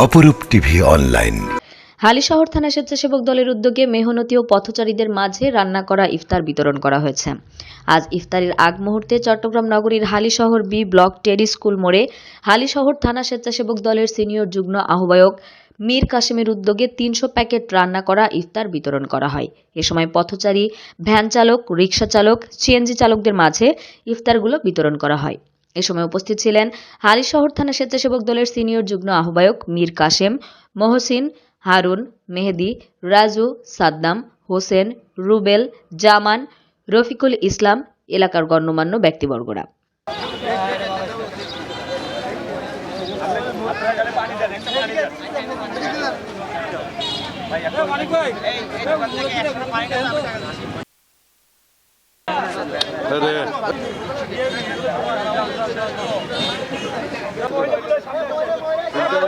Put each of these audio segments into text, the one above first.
অপরূপ TV online. Halisahar থানা স্বেচ্ছাসেবক দলের উদ্যোগে মেহনতি ও পথচারীদের মাঝে রান্না করা ইফতার বিতরণ করা হয়েছে। আজ ইফতারের আগ মুহূর্তে চট্টগ্রাম নগরীর হালিশহর বি ব্লক টেরি স্কুল মোড়ে হালিশহর থানা স্বেচ্ছাসেবক দলের সিনিয়র যুগ্ম আহ্বায়ক মীর কাসেমের উদ্যোগে তিনশো প্যাকেট রান্না করা ইফতার বিতরণ করা হয়। এ সময় পথচারী, ভ্যান চালক রিক্সা চালক, সিএনজি চালকদের মাঝে ইফতারগুলো বিতরণ করা হয়। এ সময় উপস্থিত ছিলেন হালিশহর থানা স্বেচ্ছাসেবক দলের সিনিয়র যুগ্ম আহ্বায়ক মীর কাশেম, মহসিন, হারুন, মেহেদি, রাজু, সাদ্দাম, হোসেন, রুবেল, জামান, রফিকুল ইসলাম, এলাকার গণ্যমান্য ব্যক্তিবর্গরা।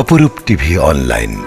অপরূপ টিভি অনলাইন।